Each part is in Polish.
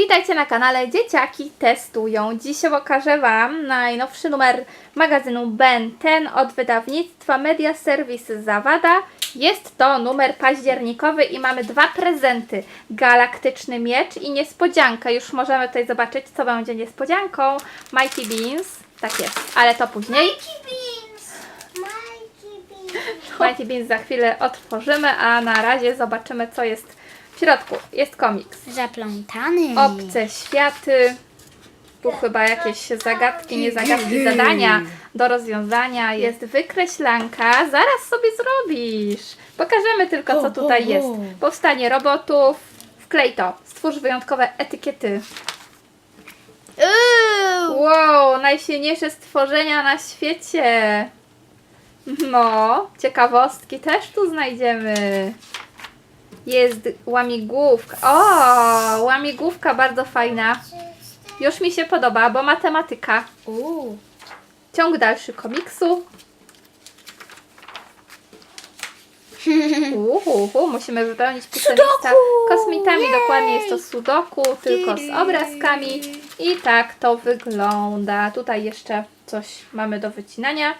Witajcie na kanale Dzieciaki Testują. Dzisiaj pokażę Wam najnowszy numer magazynu Ben Ten od wydawnictwa Media Service Zawada. Jest to numer październikowy i mamy dwa prezenty. Galaktyczny miecz i niespodziankę. Już możemy tutaj zobaczyć, co będzie niespodzianką. Mighty Beans. Tak jest, ale to później. Mikey Beans! Mikey Beans! Mighty Beans za chwilę otworzymy, a na razie zobaczymy, co jest w środku. Jest komiks. Zaplątany. Obce światy. Tu chyba jakieś zagadki, nie zagadki, zadania do rozwiązania. Jest wykreślanka. Zaraz sobie zrobisz. Pokażemy tylko, co tutaj jest. Powstanie robotów. Wklej to. Stwórz wyjątkowe etykiety. Wow, najsilniejsze stworzenia na świecie. No, ciekawostki też tu znajdziemy. Jest łamigłówka. O, łamigłówka bardzo fajna. Już mi się podoba, bo matematyka. Uuu. Ciąg dalszy komiksu. Uhu, musimy wypełnić pisemista Sudoku! kosmitami. Jej! Dokładnie jest to sudoku, tylko z obrazkami. I tak to wygląda. Tutaj jeszcze coś mamy do wycinania.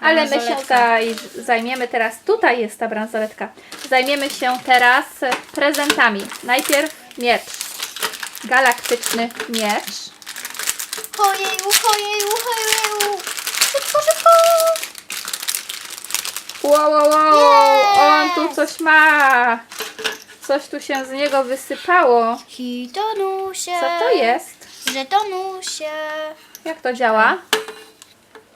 Ale my się zaj zajmiemy teraz, tutaj jest ta bransoletka. Zajmiemy się teraz prezentami. Najpierw miecz. Galaktyczny miecz. Ojeju, ojeju, ojeju. Szybko, szybko. Wow, wow, wow, Yes! on tu coś ma. Coś tu się z niego wysypało. Hitonusie. Co to jest? Żetonusie. Jak to działa?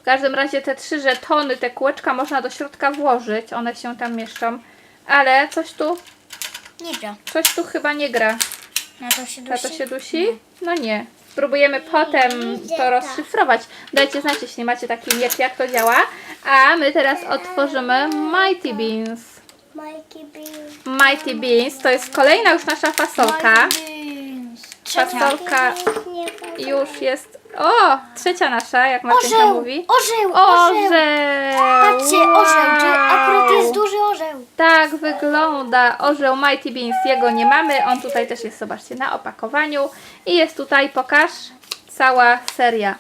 W każdym razie te trzy żetony, te kółeczka można do środka włożyć. One się tam mieszczą. Ale coś tu, Nie gra. coś tu chyba nie gra. Na to się A dusi? to się dusi? No nie. Spróbujemy potem to rozszyfrować. Dajcie znać, jeśli macie taki miecz, jak to działa. A my teraz otworzymy Mighty Beans. Mikey Beans. Mighty Beans to jest kolejna już nasza fasolka. Fasolka już jest. O! Trzecia nasza, jak Martynka Orzeł, mówi. orzeł, orzeł. Patrzcie, orzeł, to akurat Wow. jest duży orzeł. Tak wygląda orzeł Mighty Beans. Jego nie mamy. On tutaj też jest, zobaczcie, na opakowaniu. I jest tutaj, pokaż, cała seria.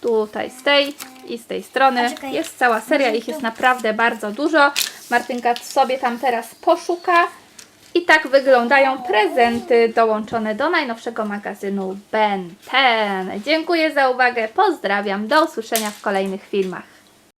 Tutaj z tej i z tej strony. Poczekaj. Jest cała seria, ich jest naprawdę bardzo dużo. Martynka sobie tam teraz poszuka. I tak wyglądają prezenty dołączone do najnowszego magazynu Ben Ten. Dziękuję za uwagę, pozdrawiam, do usłyszenia w kolejnych filmach.